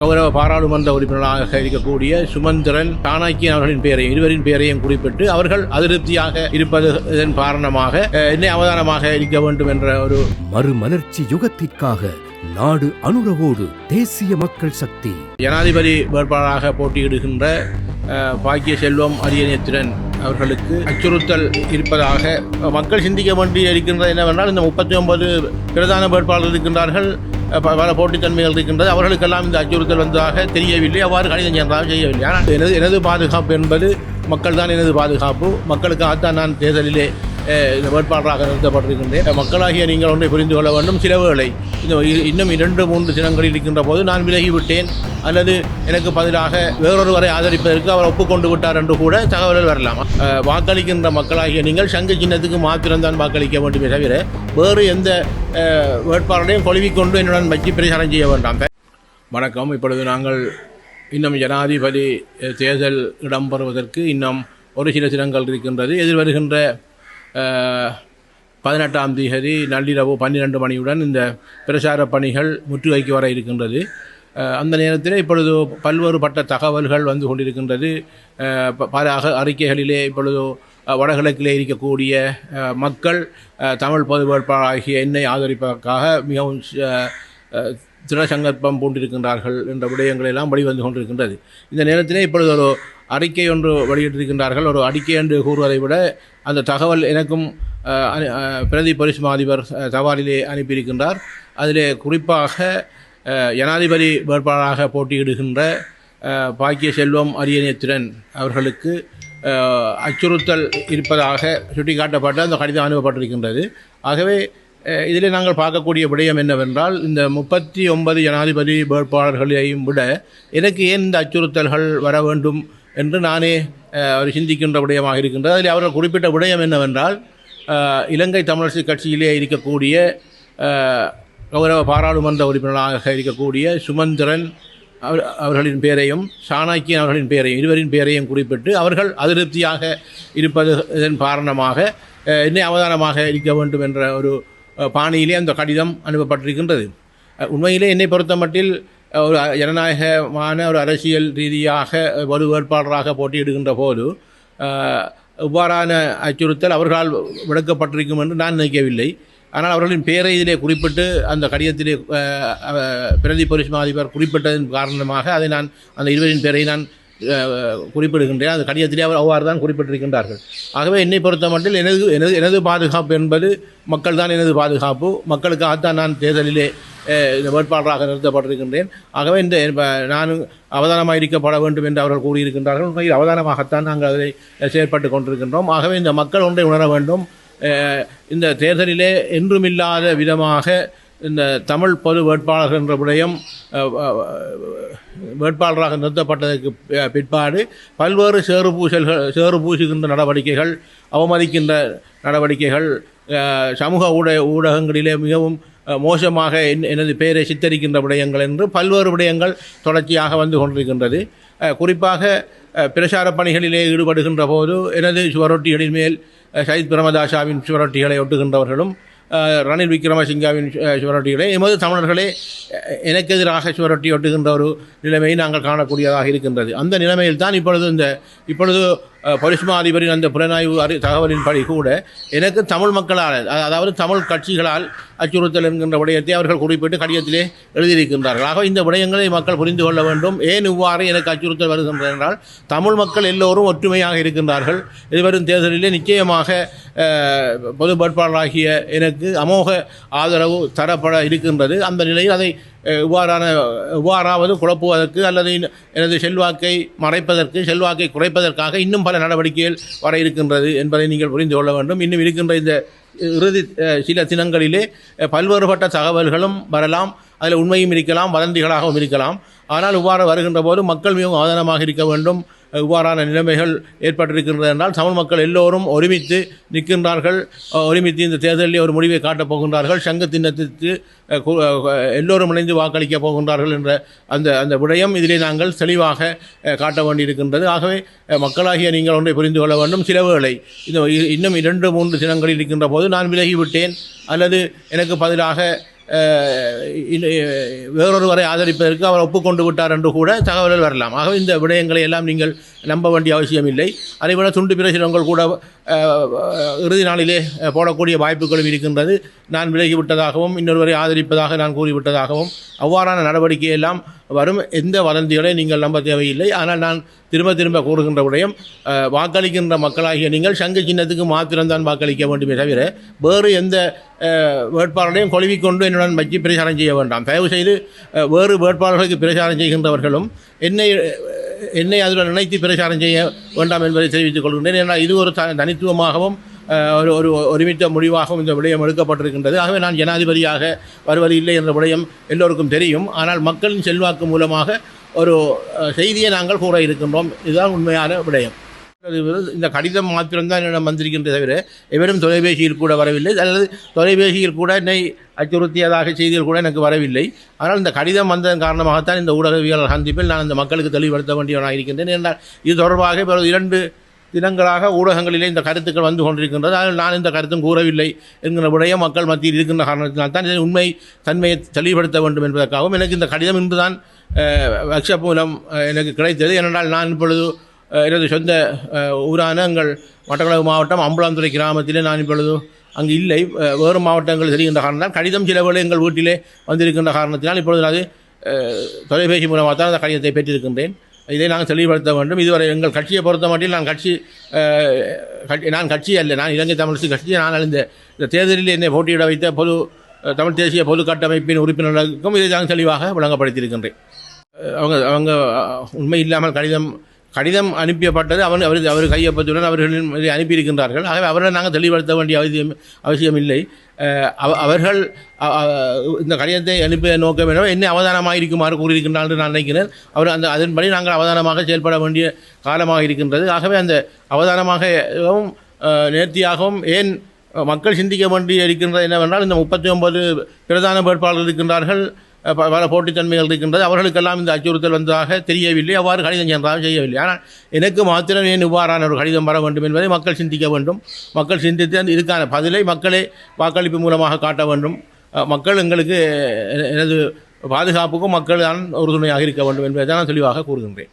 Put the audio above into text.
கௌரவ பாராளுமன்ற உறுப்பினராக இருக்கக்கூடிய சுமந்திரன் சாணக்கியன் அவர்களின் பெயரையும் இருவரின் பெயரையும் குறிப்பிட்டு அவர்கள் அதிருப்தியாக இருப்பது இதன் காரணமாக என்னை அவதானமாக இருக்க வேண்டும் என்ற ஒரு மறுமலர்ச்சி யுகத்திற்காக நாடு அனுரவோடு தேசிய மக்கள் சக்தி. ஜனாதிபதி வேட்பாளராக போட்டியிடுகின்ற பாக்கிய செல்வம் அரியநேத்திரன் அவர்களுக்கு அச்சுறுத்தல் இருப்பதாக மக்கள் சிந்திக்க வேண்டி இருக்கின்றது என்னவென்றால் இந்த முப்பத்தி ஒன்பது பிரதான வேட்பாளர்கள் இருக்கின்றார்கள். அஹ், ப- பல போட்டித்தன்மைகள் இருக்கின்றது. அவர்களுக்கெல்லாம் இந்த அச்சுறுத்தல் வந்ததாக தெரியவில்லை. அவ்வாறு கணிதம் சென்றாக செய்யவில்லை. ஆனால் எனது எனது பாதுகாப்பு என்பது மக்கள் தான் எனது பாதுகாப்பு. மக்களுக்காகத்தான் நான் தேர்தலிலே இந்த வேட்பாளராக நிறுத்தப்பட்டிருக்கின்றேன். மக்களாகிய நீங்கள் ஒன்றை புரிந்து கொள்ள வேண்டும். சில வேளை இந்த இன்னும் இரண்டு மூன்று தினங்களில் இருக்கின்ற போது நான் விலகிவிட்டேன். அல்லது எனக்கு பதிலாக வேறொருவரை ஆதரிப்பதற்கு அவர் ஒப்புக்கொண்டு விட்டார் என்று கூட தகவல்கள் வரலாம். வாக்களிக்கின்ற மக்களாகிய நீங்கள் சங்க சின்னத்துக்கு மாத்திரம்தான் வாக்களிக்க வேண்டுமே தவிர வேறு எந்த வேட்பாளரையும் கொழுவிக்கொண்டு என்னுடன் வச்சு பிரச்சாரம் செய்ய வேண்டாம். வணக்கம். இப்பொழுது நாங்கள் இன்னும் ஜனாதிபதி தேர்தல் இடம்பெறுவதற்கு இன்னும் ஒரு சில தினங்கள் இருக்கின்றது. எதிர்வருகின்ற பதினெட்டாம் தேதி நள்ளிரவு பன்னிரெண்டு மணியுடன் இந்த பிரச்சார பணிகள் முற்றுகைக்கு வர இருக்கின்றது. அந்த நேரத்தில் இப்பொழுது பல்வேறுபட்ட தகவல்கள் வந்து கொண்டிருக்கின்றது. ப- பல அக அறிக்கைகளிலே இப்பொழுது வடகிழக்கிலே இருக்கக்கூடிய மக்கள் தமிழ் பொது வேட்பாளராகிய என்னை ஆதரிப்பதற்காக மிகவும் அஹ், திட சங்கற்பம் பூண்டிருக்கின்றார்கள் என்ற விடயங்களெல்லாம் வெளிவந்து கொண்டிருக்கின்றது. இந்த நேரத்திலே இப்பொழுது ஒரு அறிக்கை ஒன்று வெளியிட்டிருக்கின்றார்கள். ஒரு அறிக்கை என்று கூறுவதை விட அந்த தகவல் எனக்கும் பிரதி பரிசுமா அதிபர் தபாலிலே அனுப்பியிருக்கின்றார். அதிலே குறிப்பாக ஜனாதிபதி வேட்பாளராக போட்டியிடுகின்ற பாக்கிய செல்வம் அரியநேத்திரன் அவர்களுக்கு அச்சுறுத்தல் இருப்பதாக சுட்டிக்காட்டப்பட்ட அந்த கடிதம் அனுப்பப்பட்டிருக்கின்றது. ஆகவே இதில் நாங்கள் பார்க்கக்கூடிய விடயம் என்னவென்றால் இந்த முப்பத்தி ஒன்பது ஜனாதிபதி வேட்பாளர்களையும் விட எனக்கு ஏன் இந்த அச்சுறுத்தல்கள் வர வேண்டும் என்று நானே அவர் சிந்திக்கின்ற விடயமாக இருக்கின்றது. அதில் அவர்கள் குறிப்பிட்ட விடயம் என்னவென்றால் இலங்கை தமிழரசு கட்சியிலே இருக்கக்கூடிய கௌரவ பாராளுமன்ற உறுப்பினராக இருக்கக்கூடிய சுமந்திரன் அவர் அவர்களின் பெயரையும் சாணாக்கியன் அவர்களின் பெயரையும் இருவரின் பெயரையும் குறிப்பிட்டு அவர்கள் அதிருப்தியாக இருப்பது இதன் காரணமாக இன்னும் என்னை அவதானமாக இருக்க வேண்டும் என்ற ஒரு பாணியிலே அந்த கடிதம் அனுப்பப்பட்டிருக்கின்றது. உண்மையிலே என்னை பொறுத்தமட்டில் மட்டில் ஒரு ஜனநாயகமான ஒரு அரசியல் ரீதியாக ஒரு வேட்பாளராக போட்டியிடுகின்ற போது இவ்வாறான அச்சுறுத்தல் அவர்களால் விளக்கப்பட்டிருக்கும் என்று நான் நினைக்கவில்லை. ஆனால் அவர்களின் பெயரை இதிலே குறிப்பிட்டு அந்த கடிதத்திலே பிரதி பரிசுமா அதிபர் குறிப்பிட்டதன் காரணமாக அதை நான் அந்த இருவரின் பெயரை நான் குறிப்பிடுகின்றேன். அந்த கடிதத்திலே அவர் அவ்வாறு தான் குறிப்பிட்டிருக்கின்றார்கள். ஆகவே என்னை பொறுத்த மட்டில் எனது எனது எனது பாதுகாப்பு என்பது மக்கள் தான் எனது பாதுகாப்பு. மக்களுக்காகத்தான் நான் தேர்தலிலே இந்த வேட்பாளராக நிறுத்தப்பட்டிருக்கின்றேன். ஆகவே இந்த நானும் நான் அவதானமாக இருக்கப்பட வேண்டும் என்று அவர்கள் கூறியிருக்கின்றார்கள். உண்மையில் அவதானமாகத்தான் நாங்கள் அதை செயற்பட்டு கொண்டிருக்கின்றோம். ஆகவே இந்த மக்கள் ஒன்றை உணர வேண்டும். இந்த தேர்தலிலே என்றுமில்லாத விதமாக இந்த தமிழ் பொது வேட்பாளர்கள் என்ற விடயம் வேட்பாளராக நிறுத்தப்பட்டதற்கு பிற்பாடு பல்வேறு சேறு பூசல்கள் சேறு பூசுகின்ற நடவடிக்கைகள் அவமதிக்கின்ற நடவடிக்கைகள் சமூக ஊட ஊடகங்களிலே மிகவும் மோசமாக என் எனது பெயரை சித்தரிக்கின்ற விடயங்கள் என்று பல்வேறு விடயங்கள் தொடர்ச்சியாக வந்து கொண்டிருக்கின்றது. குறிப்பாக பிரசார பிரச்சார பணிகளிலே ஈடுபடுகின்ற போது எனது சுவரொட்டிகளின் மேல் அஹ், பிரமதாஷாவின் பிரமதாசாவின் சுவரொட்டிகளை ஒட்டுகின்றவர்களும் ரணில் விக்ரமசிங்காவின் சுவரொட்டிகளை எமது தமிழர்களே எனக்கு எதிராக சுவரொட்டி ஒட்டுகின்ற ஒரு நிலைமையை நாங்கள் காணக்கூடியதாக இருக்கின்றது. அந்த நிலைமையில் தான் இப்பொழுது இந்த இப்பொழுது அஹ், அதிபரின் அந்த புலனாய்வு அறி தகவலின்படி கூட எனக்கு தமிழ் மக்களால் அதாவது தமிழ் கட்சிகளால் அச்சுறுத்தல் என்கின்ற விடயத்தை அவர்கள் குறிப்பிட்டு கடிதத்திலே எழுதியிருக்கின்றார்கள். ஆக இந்த விடயங்களை மக்கள் புரிந்து கொள்ள வேண்டும். ஏன் இவ்வாறு எனக்கு அச்சுறுத்தல் வருகின்றது என்றால் தமிழ் மக்கள் எல்லோரும் ஒற்றுமையாக இருக்கின்றார்கள். எதிர்வரும் தேர்தலிலே நிச்சயமாக பொது வேட்பாளராகிய எனக்கு அமோக ஆதரவு தரப்பட இருக்கின்றது. அந்த நிலையில் அதை இவ்வாறான இவ்வாறாவது குழப்புவதற்கு அல்லது எனது செல்வாக்கை மறைப்பதற்கு செல்வாக்கை குறைப்பதற்காக இன்னும் பல நடவடிக்கைகள் வர இருக்கின்றது என்பதை நீங்கள் புரிந்து கொள்ள வேண்டும். இன்னும் இருக்கின்ற இந்த இறுதி சில தினங்களிலே பல்வேறுபட்ட தகவல்களும் வரலாம். அதில் உண்மையும் இருக்கலாம் வதந்திகளாகவும் இருக்கலாம். ஆனால் இவ்வாறு வருகின்ற போது மக்கள் மிகவும் ஆதனமாக இருக்க வேண்டும். இவ்வாறான நிலைமைகள் ஏற்பட்டிருக்கின்றது என்றால் தமிழ் மக்கள் எல்லோரும் ஒருமித்து நிற்கின்றார்கள். ஒருமித்து இந்த தேர்தலில் ஒரு முடிவை காட்டப் போகின்றார்கள். சங்க திண்ணத்திற்கு எல்லோரும் இணைந்து வாக்களிக்கப் போகின்றார்கள் என்ற அந்த அந்த விடயம் இதிலே நாங்கள் தெளிவாக காட்ட வேண்டியிருக்கின்றது. ஆகவே மக்களாகிய நீங்கள் ஒன்றை புரிந்து கொள்ள வேண்டும். சில வேளை இந்த இன்னும் இரண்டு மூன்று தினங்களில் இருக்கின்ற போது நான் விலகிவிட்டேன். அல்லது எனக்கு பதிலாக வேறொருவரை ஆதரிப்பதற்கு அவர் ஒப்புக்கொண்டு விட்டார் என்று கூட தகவல்கள் வரலாம். ஆகவே இந்த விடயங்களை எல்லாம் நீங்கள் நம்ப வேண்டிய அவசியம் இல்லை. அதேபோல் துண்டு பிரசுரங்கள் கூட இறுதி நாளிலே போடக்கூடிய வாய்ப்புகளும் இருக்கின்றது. நான் விலகிவிட்டதாகவும் இன்னொருவரை ஆதரிப்பதாக நான் கூறிவிட்டதாகவும் அவ்வாறான நடவடிக்கையெல்லாம் வரும். எந்த வதந்திகளை நீங்கள் நம்ப தேவையில்லை. ஆனால் நான் திரும்ப திரும்ப கூறுகின்ற விடயம் வாக்களிக்கின்ற மக்களாகிய நீங்கள் சங்க சின்னத்துக்கு மாத்திரம்தான் வாக்களிக்க வேண்டுமே தவிர வேறு எந்த வேட்பாளரையும் கொழுவிக்கொண்டு என்னுடன் வச்சு பிரச்சாரம் செய்ய வேண்டாம். தயவு செய்து வேறு வேட்பாளர்களுக்கு பிரச்சாரம் செய்கின்றவர்களும் என்னை என்னை அதில் நினைத்து பிரச்சாரம் செய்ய வேண்டாம் என்பதை தெரிவித்துக் கொள்கின்றேன். ஏன்னா இது ஒரு த தனித்துவமாகவும் ஒரு ஒரு ஒருமித்த முடிவாகவும் இந்த விடயம் எடுக்கப்பட்டிருக்கின்றது. ஆகவே நான் ஜனாதிபதியாக வருவது இல்லை என்ற விடயம் எல்லோருக்கும் தெரியும். ஆனால் மக்களின் செல்வாக்கு மூலமாக ஒரு செய்தியை நாங்கள் கூற இருக்கின்றோம். இதுதான் உண்மையான விடயம். இந்த கடிதம் மாத்திரம்தான் என்னிடம் வந்திருக்கின்ற தவிர எவரும் தொலைபேசியில் கூட வரவில்லை. அல்லது தொலைபேசியில் கூட என்னை அச்சுறுத்தியதாக செய்திகள் கூட எனக்கு வரவில்லை. ஆனால் இந்த கடிதம் வந்ததன் காரணமாகத்தான் இந்த ஊடகவியலாளர் சந்திப்பில் நான் இந்த மக்களுக்கு தெளிவுபடுத்த வேண்டியவனாக இருக்கின்றேன். என்றால் இது தொடர்பாக இரண்டு தினங்களாக ஊடகங்களிலே இந்த கருத்துக்கள் வந்து கொண்டிருக்கின்றது. அதில் நான் இந்த கருத்தும் கூறவில்லை என்கிற விடயம் மக்கள் மத்தியில் இருக்கின்ற காரணத்தினால் தான் இதன் உண்மை தன்மையை தெளிவுபடுத்த வேண்டும் என்பதற்காகவும் எனக்கு இந்த கடிதம் என்பதுதான் வர்க்ஷாப் மூலம் எனக்கு கிடைத்தது. ஏனென்றால் நான் இப்பொழுது எனது சொந்த ஊரான எங்கள் மட்டக்களவு மாவட்டம் அம்பலாந்துறை கிராமத்திலே நான் இப்பொழுது அங்கு இல்லை. வேறு மாவட்டங்கள் தெரிகின்ற காரணத்தால் கடிதம் சில வேளை எங்கள் வீட்டிலே வந்திருக்கின்ற காரணத்தினால் இப்பொழுது அது தொலைபேசி மூலமாக தான் அந்த கடிதத்தை பெற்றிருக்கின்றேன். இதை நாங்கள் தெளிவுபடுத்த வேண்டும். இதுவரை எங்கள் கட்சியை பொறுத்த மட்டும் நான் கட்சி கட்சி- நான் கட்சி அல்ல. நான் இலங்கை தமிழரசு கட்சி நான் இந்த இந்த தேர்தலில் என்னை போட்டியிட வைத்த பொது தமிழ் தேசிய பொது கட்டமைப்பின் உறுப்பினர்களுக்கும் இதை நான் தெளிவாக விளங்கப்படுத்தியிருக்கின்றேன். அவங்க அவங்க உண்மை இல்லாமல் கடிதம் கடிதம் அனுப்பப்பட்டது அவன் அவர் அவர் கையொப்பத்துடன் அவர்களின் அனுப்பியிருக்கின்றார்கள். ஆகவே அவர்களை நாங்கள் தெளிவுபடுத்த வேண்டிய அவசியம் அவசியம் இல்லை. அவ- அவர்கள் இந்த கடிதத்தை அனுப்பிய நோக்கம் என்னவோ என்ன அவதானமாக இருக்குமாறு கூறியிருக்கின்றார் என்று நான் நினைக்கிறேன். அவர் அந்த அதன்படி நாங்கள் அவதானமாக செயல்பட வேண்டிய காலமாக இருக்கின்றது. ஆகவே அந்த அவதானமாகவும் நேர்த்தியாகவும் ஏன் மக்கள் சிந்திக்க வேண்டி இருக்கின்றது என்னவென்றால் இந்த முப்பத்தி ஒன்பது பிரதான வேட்பாளர்கள் இருக்கின்றார்கள். பல போட்டித்தன்மைகள் இருக்கின்றது. அவர்களுக்கெல்லாம் இந்த அச்சுறுத்தல் வந்ததாக தெரியவில்லை. அவ்வாறு கடிதம் சென்றாலும் செய்யவில்லை. ஆனால் எனக்கு மாத்திரம் ஏன் இவ்வாறான ஒரு கடிதம் வர வேண்டும் என்பதை மக்கள் சிந்திக்க வேண்டும். மக்கள் சிந்தித்து அந்த இதுக்கான பதிலை மக்களே வாக்களிப்பு மூலமாக காட்ட வேண்டும். மக்கள் எங்களுக்கு எனது பாதுகாப்புக்கும் மக்கள் தான் உறுதுணையாக இருக்க வேண்டும் என்பதை தான் நான் தெளிவாக கூறுகின்றேன்.